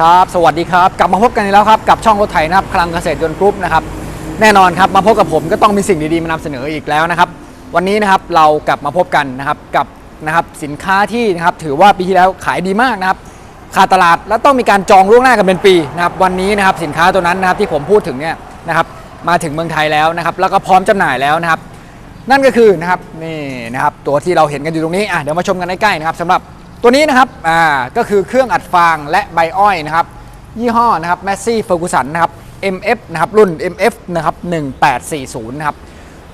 ครับ สวัสดีครับ กลับมาพบกันอีกแล้วครับ กับช่องรถไถนะครับคลังเกษตรยนต์กรุ๊ปนะครับ แน่นอนครับ มาพบกับผมก็ต้องมีสิ่งดีๆ มานำเสนออีกแล้วนะครับ วันนี้นะครับเรากลับมาพบกันนะครับกับนะครับสินค้าที่นะครับถือว่าปีที่แล้วขายดีมากนะครับขาดตลาดแล้วต้องมีการจองล่วงหน้ากันเป็นปีนะครับวันนี้นะครับสินค้าตัวนั้นนะครับที่ผมพูดถึงเนี่ยนะครับมาถึงเมืองไทยแล้วนะครับแล้วก็พร้อมจำหน่ายแล้วนะครับ นั่นก็คือนะครับนี่นะครับตัวที่เราเห็นกันอยู่ตรงนี้อะเดี๋ยวมาชมกันใกล้ๆนะครับสำหรับ ตัวนี้นะครับอ่าก็คือเครื่องอัดฟางและใบอ้อยนะครับ ยี่ห้อนะครับ Massey Ferguson นนะครับ MF นะครับรุ่น MF นะครับ1840นะครับ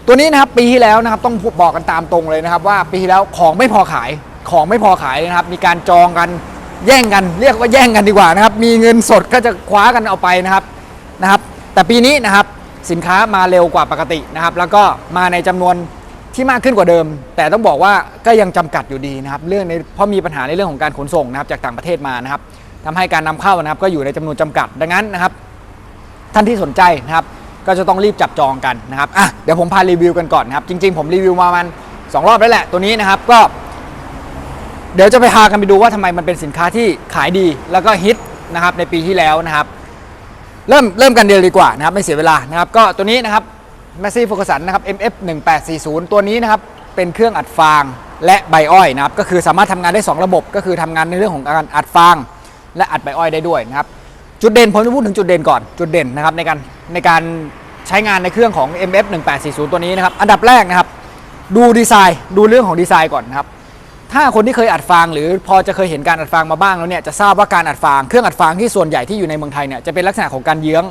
ตัวนี้นะครับปีที่แล้วนะครับต้องบอกกันตามตรงเลยนะครับ ว่าปีที่แล้วของไม่พอขายของไม่พอขายเลยนะครับ มีการจองกันแย่งกัน เรียกว่าแย่งกันดีกว่านะครับ มีเงินสดก็จะคว้ากันเอาไปนะครับนะครับ แต่ปีนี้นะครับสินค้ามาเร็วกว่าปกตินะครับ แล้วก็มาในจำนวน ที่มากขึ้นกว่าเดิม แต่ต้องบอกว่าก็ยังจำกัดอยู่ดีนะครับเรื่องในเพราะมีปัญหาในเรื่องของการขนส่งนะครับจากต่างประเทศมานะครับทำให้การนำเข้านะครับก็อยู่ในจำนวนจำกัดดังนั้นนะครับ ท่านที่สนใจนะครับ ก็จะต้องรีบจับจองกันนะครับอะเดี๋ยวผมพารีวิวกันก่อนนะครับจริง ๆ ผมรีวิวมาประมาณสองรอบแล้วแหละตัวนี้นะครับก็ เดี๋ยวจะไปพากันไปดูว่าทำไมมันเป็นสินค้าที่ขายดีแล้วก็ฮิตนะครับในปีที่แล้วนะครับ เริ่มเริ่มกันเดียวดีกว่านะครับไม่เสียเวลานะครับ ก็ตัวนี้นะครับ Massey Ferguson นะครับ MF 1840ตัวนี้นะครับเป็นเครื่องอัดฟางและใบอ้อยนะครับก็คือสามารถทำงานได้ 2 ระบบ ก็คือทำงานในเรื่องของการอัดฟาง และอัดใบอ้อยได้ด้วยนะครับจุดเด่นผมจะพูดถึงจุดเด่นก่อนจุดเด่นนะครับในการในการใช้งานในเครื่องของ MF 1840ตัวนี้นะครับอันดับแรกนะครับดูดีไซน์ดูเรื่องของดีไซน์ก่อนนะครับถ้าคนที่เคยอัดฟางหรือพอจะเคยเห็นการอัดฟางมาบ้างแล้วเนี่ยจะทราบว่าการอัดฟางเครื่องอัดฟางที่ส่วนใหญ่ที่อยู่ในเมืองไทยเนี่ยจะเป็นลักษณะของการเยื้อง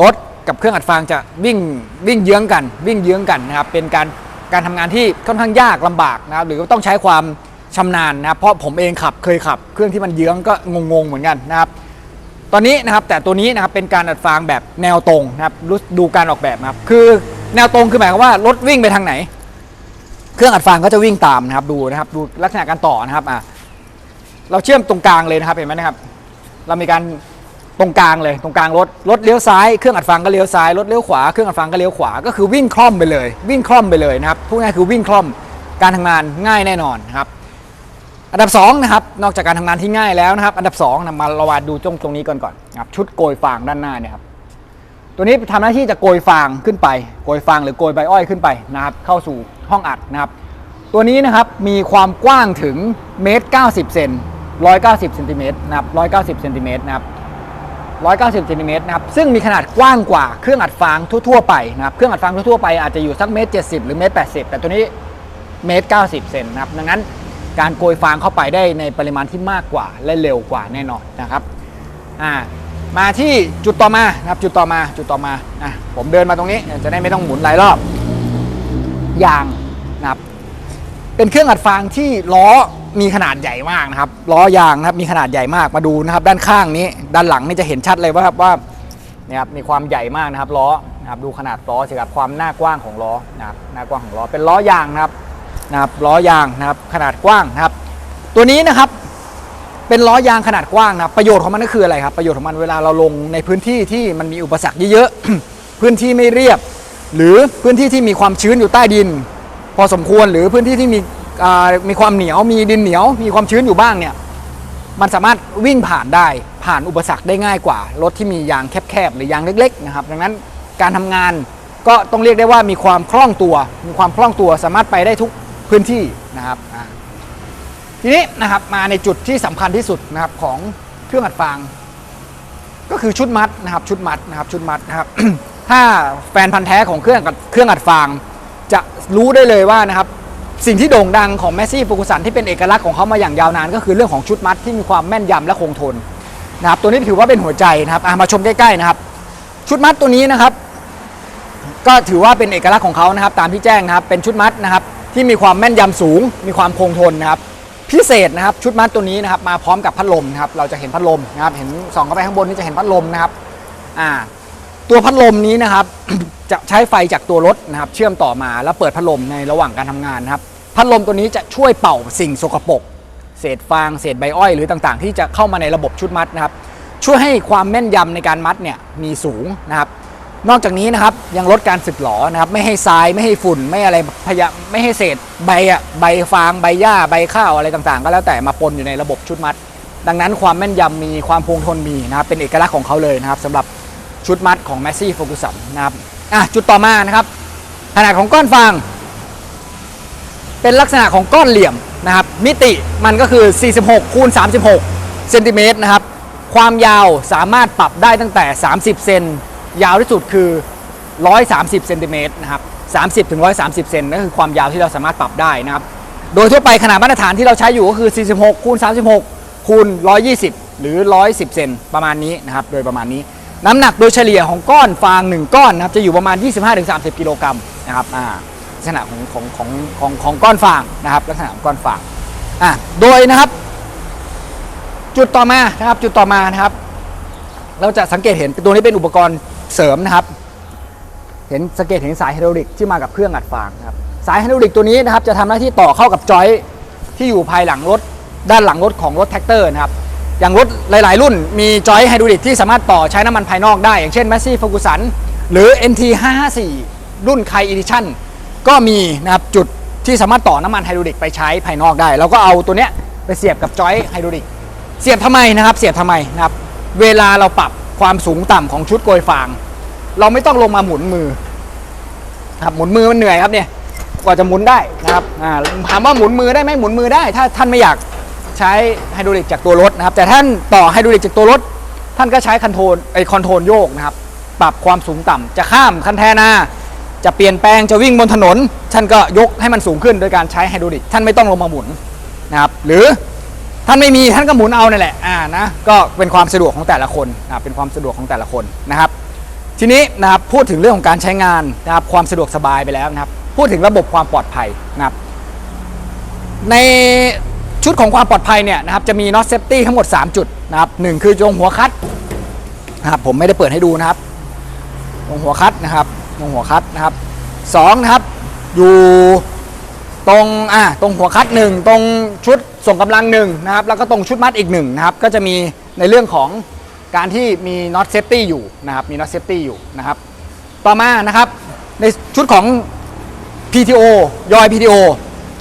รถ กับเครื่องอัดฟางจะวิ่งวิ่งเยื้องกันวิ่งเยื้องกันนะครับเป็นการการทำงานที่ค่อนข้างยากลำบากนะครับหรือต้องใช้ความชำนาญนะครับเพราะผมเองขับเคยขับ เครื่องที่มันเยื้องก็งงๆเหมือนกันนะครับตอนนี้นะครับแต่ตัวนี้นะครับเป็นการอัดฟางแบบแนวตรงนะครับรู้ดูการออกแบบนะครับคือแนวตรงคือหมายความว่ารถวิ่งไปทางไหน เครื่องอัดฟางก็จะวิ่งตามนะครับดูนะครับดูลักษณะการต่อนะครับอะเราเชื่อมตรงกลางเลยนะครับเห็นไหมนะครับ เรามีการ ตรงกลางเลยตรงกลางรถรถเลี้ยวซ้ายเครื่องอัดฟางก็เลี้ยวซ้ายรถเลี้ยวขวาเครื่องอัดฟางก็เลี้ยวขวาก็คือวิ่งคล่อมไปเลย วิ่งคล่อมไปเลยนะครับพูดง่ายคือวิ่งคล่อมการทำงานง่ายแน่นอนนะครับอันดับ2นะครับนอกจากการทำงานที่ง่ายแล้วนะครับ อันดับ2นะมารามาดูตรงตรงนี้ก่อนก่อนครับชุดโกยฟางด้านหน้าเนี่ยครับตัวนี้ทำหน้าที่จะโกยฟางขึ้นไป โกยฟางหรือโกยใบอ้อยขึ้นไปนะครับเข้าสู่ห้องอัดนะครับตัวนี้นะครับมีความกว้างถึงเมตร90เซน190เซนติเมตรนะครับ190เซนติเมตรนะครับ 190เซนติเมตรนะครับซึ่งมีขนาดกว้างกว่าเครื่องอัดฟางทั่วๆไปนะครับเครื่องอัดฟางทั่วๆไปอาจจะอยู่สักเมตร70 หรือเมตร80 แต่ตัวนี้เมตร90 เซนนะครับดังนั้นการโกยฟางเข้าไปได้ในปริมาณที่มากกว่าและเร็วกว่าแน่นอนนะครับอ่ามาที่จุดต่อมานะครับจุดต่อมาจุดต่อมาอะผมเดินมาตรงนี้จะได้ไม่ต้องหมุนหลายรอบยางนะครับเป็นเครื่องอัดฟางที่ล้อ มีขนาดใหญ่มากนะครับล้อยางนะครับมีขนาดใหญ่มากมาดูนะครับ ด้านข้างนี้ ด้านหลังนี่จะเห็นชัดเลยว่าว่าเนี่ยครับมีความใหญ่มากนะครับล้อนะครับดูขนาดล้อสิครับความหน้ากว้างของล้อนะครับหน้ากว้างของล้อเป็นล้อยางนะครับนะครับล้อยางนะครับขนาดกว้างนะครับ ตัวนี้นะครับเป็นล้อยางขนาดกว้างนะครับประโยชน์ของมันก็คืออะไรครับประโยชน์ของมันเวลาเราลงในพื้นที่ที่มันมีอุปสรรคเยอะๆพื้นที่ไม่เรียบ หรือพื้นที่ที่มีความชื้นอยู่ใต้ดิน พอสมควรหรือพื้นที่ที่มี มีความเหนียวมีดินเหนียว มีความชื้นอยู่บ้างเนี่ยมันสามารถวิ่งผ่านได้ผ่านอุปสรรคได้ง่ายกว่ารถที่มียางแคบๆหรือยางเล็กๆนะครับดังนั้นการทำงานก็ต้องเรียกได้ว่ามีความคล่องตัว มีความคล่องตัวสามารถไปได้ทุกพื้นที่นะครับทีนี้นะครับมาในจุดที่สำคัญที่สุดนะครับของเครื่องอัดฟาง ก็คือชุดมัดนะครับชุดมัดนะครับชุดมัดนะครับถ้าแฟนพันธ์แท้ของเครื่องอัดเครื่องอัดฟาง จะรู้ได้เลยว่านะครับ สิ่งที่โด่งดังของแมสซี่ฟูกุสันที่เป็นเอกลักษณ์ของเขามาอย่างยาวนาน ก็คือเรื่องของชุดมัดที่มีความแม่นยำและคงทนนะครับตัวนี้ถือว่าเป็นหัวใจนะครับมาชมใกล้ๆนะครับ ชุดมัดตัวนี้นะครับ ก็ถือว่าเป็นเอกลักษณ์ของเขานะครับ ตามที่แจ้งนะครับเป็นชุดมัดนะครับ ที่มีความแม่นยำสูง มีความคงทนนะครับ พิเศษนะครับชุดมัดตัวนี้นะครับ มาพร้อมกับพัดลมนะครับเราจะเห็นพัดลมนะครับ เห็นส่องเข้าไปข้างบนนี่จะเห็นพัดลมนะครับอ่าตัวพัดลมนี้นะครับจะใช้ไฟจากตัวรถนะครับ เชื่อมต่อมาแล้วเปิดพัดลมในระหว่างการทำงานนะครับ พัดลมตัวนี้จะช่วยเป่าสิ่งสกปรกเศษฟางเศษใบอ้อยหรือต่างๆ ที่จะเข้ามาในระบบชุดมัดนะครับช่วยให้ความแม่นยำในการมัดเนี่ยมีสูงนะครับ นอกจากนี้นะครับยังลดการสึกหรอนะครับไม่ให้ทรายไม่ให้ฝุ่นไม่อะไรพยาไม่ให้เศษใบอะใบฟางใบหญ้าใบข้าวอะไรต่างๆ ก็แล้วแต่มาปนอยู่ในระบบชุดมัด ดังนั้นความแม่นยำมีความคงทนมีนะครับเป็นเอกลักษณ์ของเขาเลยนะครับสำหรับชุดมัดของ m มซี่โฟกุสันนะครับอะจุดต่อมานะครับขนาดของก้อนฟาง เป็นลักษณะของก้อนเหลี่ยมนะครับ มิติมันก็คือ 46คูณ36เซนติเมตรนะครับ ความยาวสามารถปรับได้ตั้งแต่ 30 เซน ยาวที่สุดคือ 130 เซนติเมตรนะครับ 30ถึง130 เซนนั่นคือความยาวที่เราสามารถปรับได้นะครับ โดยทั่วไปขนาดมาตรฐานที่เราใช้อยู่ก็คือ 46คูณ36คูณ120 หรือ 110 เซนประมาณนี้นะครับ โดยประมาณนี้ น้ำหนักโดยเฉลี่ยของก้อนฟาง 1 ก้อนนะครับ จะอยู่ประมาณ 25-30 กิโลกรัมนะครับ อ่า ลักษณะของของของของของก้อนฟางนะครับลักษณะของก้อนฟางอะโดยนะครับ จุดต่อมานะครับจุดต่อมานะครับ เราจะสังเกตเห็นตัวนี้เป็นอุปกรณ์เสริมนะครับ เห็นสังเกตเห็นสายไฮดรอลิกที่มากับเครื่องอัดฟางนะครับสายไฮดรอลิกตัวนี้นะครับจะทำหน้าที่ต่อเข้ากับจอยที่อยู่ภายหลังรถด้านหลังรถของรถแท็กเตอร์นะครับอย่างรถหลาย ๆ รุ่นมีจอยไฮดรอลิกที่สามารถต่อใช้น้ำมันภายนอกได้ อย่างเช่น m a s s i Ferguson หรือ NT 554รุ่น Kai Edition ก็มีนะครับจุดที่สามารถต่อน้ำมันไฮดรอลิกไปใช้ภายนอกได้ แล้วก็เอาตัวเนี้ยไปเสียบกับจอยไฮดรอลิกเสียบทำไมนะครับ เสียบทำไมนะครับ เวลาเราปรับความสูงต่ำของชุดโกยฟาง เราไม่ต้องลงมาหมุนมือครับหมุนมือมันเหนื่อยครับเนี่ยกว่าจะหมุนได้นะครับอ่าถามว่าหมุนมือได้ไหมหมุนมือได้ ถ้าท่านไม่อยากใช้ไฮดรอลิกจากตัวรถนะครับ แต่ท่านต่อไฮดรอลิกจากตัวรถ ท่านก็ใช้คอนโทรลไอคอนโทรลโยกนะครับ ปรับความสูงต่ำจะข้ามคันแทนา จะเปลี่ยนแปลงจะวิ่งบนถนน ท่านก็ยกให้มันสูงขึ้นโดยการใช้ไฮดรอลิกท่านไม่ต้องลงมาหมุนนะครับหรือท่านไม่มีท่านก็หมุนเอานั่นแหละอ่านะก็เป็นความสะดวกของแต่ละคนอ่าเป็นความสะดวกของแต่ละคนนะครับ ทีนี้นะครับพูดถึงเรื่องของการใช้งานนะครับความสะดวกสบายไปแล้วนะครับ พูดถึงระบบความปลอดภัยนะครับ ในชุดของความปลอดภัยเนี่ยนะครับจะมีน็อตเซฟตี้ทั้งหมด 3 จุดนะครับหนึ่งคือตรงหัวคัดนะครับผมไม่ได้เปิดให้ดูนะครับ ตรงหัวคัดนะครับ ตรงหัวคัดนะครับสองนะครับอยู่ตรงอ่าตรงหัวคัดหนึ่งตรงชุดส่งกำลังหนึ่งนะครับแล้วก็ตรงชุดมัดอีกหนึ่งนะครับก็จะมีในเรื่องของการที่มีน็อตเซฟตี้อยู่นะครับมีน็อตเซฟตี้อยู่นะครับต่อมานะครับในชุดของ PTO ยอย PTO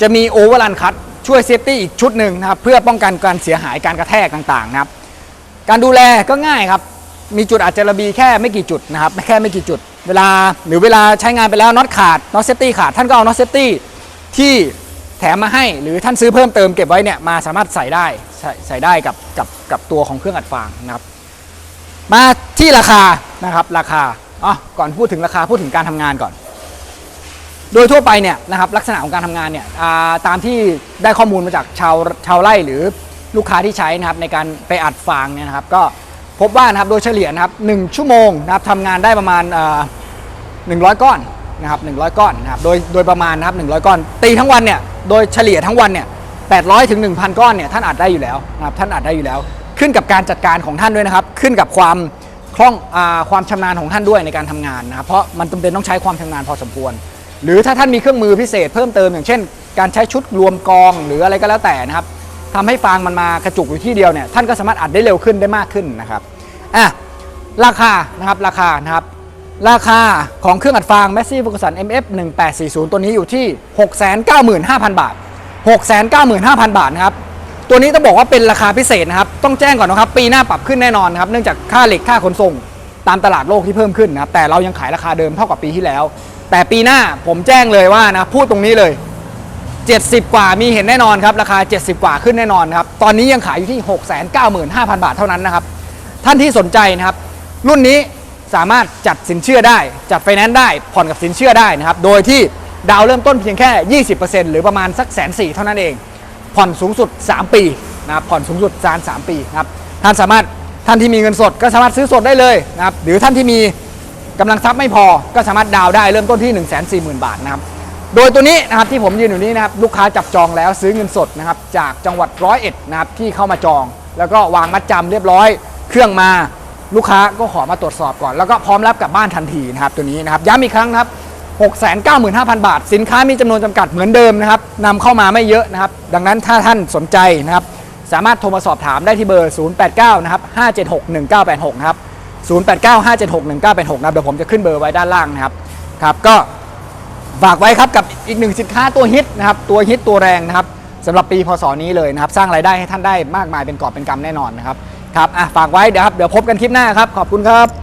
จะมีโอเวอร์ n ันคัตช่วยเซฟตี้อีกชุดหนึ่งนะครับเพื่อป้องกันการเสียหายการกระแทกต่างๆนะครับการดูแลก็ง่ายครับ มีจุดอาจจะระบีแค่ไม่กี่จุดนะครับแค่ไม่กี่จุด เวลาหรือเวลาใช้งานไปแล้วน็อตขาดน็อตเซฟตี้ขาดท่านก็เอาน็อตเซฟตี้ที่แถมมาให้หรือท่านซื้อเพิ่มเติมเก็บไว้เนี่ยมาสามารถใส่ได้ใส่ใส่ได้กับกับกับตัวของเครื่องอัดฟางนะครับมาที่ราคานะครับราคาอ๋อก่อนพูดถึงราคาพูดถึงการทำงานก่อน โดยทั่วไปเนี่ยนะครับลักษณะของการทำงานเนี่ยาตามที่ได้ข้อมูลมาจากชาวชาวไร่หรือลูกค้าที่ใช้นะครับในการไปอัดฟางเนี่ยนะครับก็ พบว่านะครับโดยเฉลี่ยนะครับหนึ่งชั่วโมงนะครับทำงานได้ประมาณเอ่อ100ก้อนนะครับ100ก้อนนะครับโดยโดยประมาณนะครับ100ก้อน ตีทั้งวันเนี่ยโดยเฉลี่ยทั้งวันเนี่ย800ถึง1,000ก้อนเนี่ยท่านอัดได้อยู่แล้วนะครับท่านอัดได้อยู่แล้ว ขึ้นกับการจัดการของท่านด้วยนะครับ ขึ้นกับความคล่องอความชำนาญของท่านด้วยในการทำงานนะครับเพราะมันจำเป็นต้องใช้ความชำนาญพอสมควร หรือถ้าท่านมีเครื่องมือพิเศษเพิ่มเติมอย่างเช่น การใช้ชุดรวมกองหรืออะไรก็แล้วแต่นะครับ ทำให้ฟางมันมากระจุกอยู่ที่เดียวเนี่ยท่านก็สามารถอัดได้เร็วขึ้นได้มากขึ้นนะครับอะราคานะครับราคานะครับราคาของเครื่องอัดฟาง m a s s i Ferguson MF 1840 ตัวนี้อยู่ที่ 695,000 บาท 695,000 บาทนะครับตัวนี้ต้องบอกว่าเป็นราคาพิเศษนะครับต้องแจ้งก่อนนะครับปีหน้าปรับขึ้นแน่นอนนะครับเนื่องจากค่าเหล็กค่าขนส่งตามตลาดโลกที่เพิ่มขึ้นนะครับแต่เรายังขายราคาเดิมเท่ากับปีที่แล้ว แต่ปีหน้าผมแจ้งเลยว่านะพูดตรงนี้เลย 70 กว่ามีเห็นแน่นอนครับ ราคา 70 กว่าขึ้นแน่นอนครับ ตอนนี้ยังขายอยู่ที่ 695,000 บาทเท่านั้นนะครับ ท่านที่สนใจนะครับ รุ่นนี้สามารถจัดสินเชื่อได้ จัดไฟแนนซ์ได้ ผ่อนกับสินเชื่อได้นะครับ โดยที่ดาวเริ่มต้นเพียงแค่ 20%หรือประมาณสักแสนสี่เท่านั้นเอง ผ่อนสูงสุด 3 ปีนะครับ ผ่อนสูงสุดจาน3ปีนะครับ ท่านสามารถ ท่านที่มีเงินสดก็สามารถซื้อสดได้เลยนะครับ หรือท่านที่มีกำลังทรัพย์ไม่พอ ก็สามารถดาวได้เริ่มต้นที่ 1 4 0 0 0 0 บาทนะครับ โดยตัวนี้นะครับที่ผมยืนอยู่นี้นะครับลูกค้าจับจองแล้วซื้อเงินสดนะครับจากจังหวัดร้อยเอ็ดนะครับที่เข้ามาจอง แล้วก็วางมัดจำเรียบร้อย เครื่องมาลูกค้าก็ขอมาตรวจสอบก่อน แล้วก็พร้อมรับกลับบ้านทันทีนะครับตัวนี้นะครับย้ำอีกครั้งนะครับ695,000 บาท สินค้ามีจำนวนจำกัดเหมือนเดิมนะครับนำเข้ามาไม่เยอะนะครับ ดังนั้นถ้าท่านสนใจนะครับ สามารถโทรมาสอบถามได้ที่เบอร์ 089 นะครับ 576 1986 นะครับ 089 576 1986 นะครับ เดี๋ยวผมจะขึ้นเบอร์ไว้ด้านล่างนะครับ ครับ ก็ ฝากไว้ครับกับอีกหนึ่งสินค้าตัวฮิตนะครับตัวฮิตตัวแรงนะครับสำหรับปีพศนี้เลยนะครับสร้างรายได้ให้ท่านได้มากมายเป็นกอบเป็นกำแน่นอนนะครับครับอะฝากไว้เดี๋ยวครับเดี๋ยวพบกันคลิปหน้าครับขอบคุณครับ